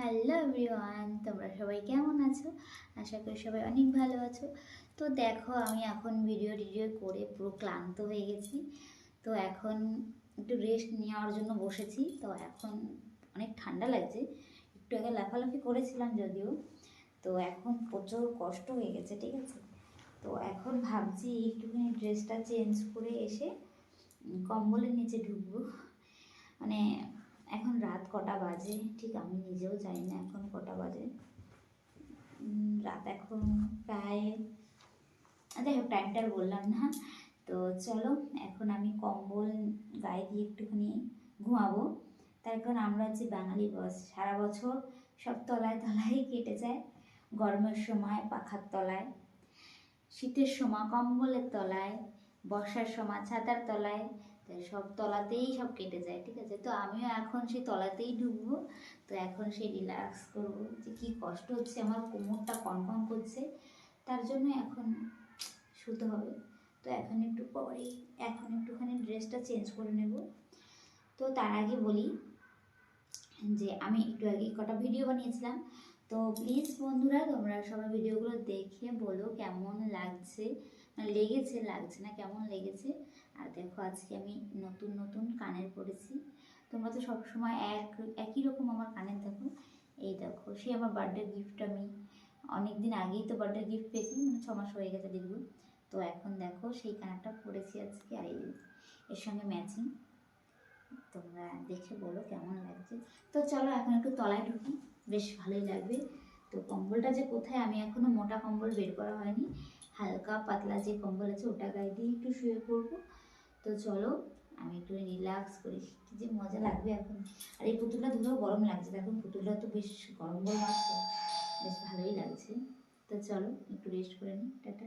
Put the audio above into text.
Hello everyone তোমরা সবাই কেমন আছো? আশা করি সবাই অনেক ভালো আছো। তো দেখো, আমি এখন ভিডিও টিডিও করে পুরো ক্লান্ত হয়ে গেছি। তো এখন একটু রেস্ট নেওয়ার জন্য বসেছি। তো এখন অনেক ঠান্ডা লাগছে। একটু আগে লাফালাফি করেছিলাম যদিও। তো এখন প্রচুর কষ্ট হয়ে গেছে, ঠিক আছে? তো এখন ভাবছি একটুখানি ড্রেসটা চেঞ্জ করে এসে কম্বলের নিচে ঢুকবো। মানে এখন রাত কটা বাজে, ঠিক আমি নিজেও জানি না এখন কটা বাজে। রাত এখন প্রায় যাই হোক টাইমটা বললাম না। তো চলো, এখন আমি কম্বল গায়ে দিয়ে একটুখানি ঘুমাবো। তার কারণ আমরা হচ্ছে বাঙালি বস, সারা বছর সব তলায় তলায় কেটে যায়, গরমের সময় পাখার তলায়, শীতের সময় কম্বলের তলায়, বর্ষার সময় ছাতার তলায় সব তলাতেই সব কেটে যায়, ঠিক আছে? তো আমিও এখন সেই তলাতেই ঢুকবো তো এখন সেই রিল্যাক্স করব যে কী কষ্ট হচ্ছে, আমার কোমরটা কনফার্ম করছে, তার জন্য এখন শুতে হবে। তো এখন একটু পরেই, এখন একটুখানি ড্রেসটা চেঞ্জ করে নেব। তো তার আগে বলি যে আমি একটু আগে কটা ভিডিও বানিয়েছিলাম তো প্লিজ বন্ধুরা, তোমরা সবাই ভিডিওগুলো দেখে বলো কেমন লাগছে মানে লেগেছে, লাগছে না, কেমন লেগেছে? আর দেখো, আজকে আমি নতুন নতুন কানের পরেছি। তোমরা তো সবসময় এক, একই রকম আমার কানের দেখো এই দেখো সে আমার বার্থডে গিফট আমি অনেক দিন আগেই তো বার্থডে গিফট পেয়েছি মানে ছ মাস হয়ে গেছে দীর্ঘ তো এখন দেখো, সেই কানেরটা পরেছি আজকে, আর এই এর সঙ্গে ম্যাচিং তোমরা দেখে বলো কেমন লাগছে। তো চলো এখন একটু তলায় ঢুকি। বেশ ভালোই লাগবে। তো কম্বলটা যে কোথায় আমি এখনও মোটা কম্বল বের করা হয়নি। হালকা পাতলা যে কম্বল আছে ওটা গায়ে দিয়ে একটু শুয়ে পড়ব। তো চলো আমি একটু রিল্যাক্স করি। কি যে মজা লাগবে এখন। আর এই পুতুলটা ধুলেও গরম লাগছে। দেখো পুতুলটা তো বেশ গরম গরম আছে। বেশ ভালোই লাগছে। তো চলো একটু রেস্ট করে নিই টাটা।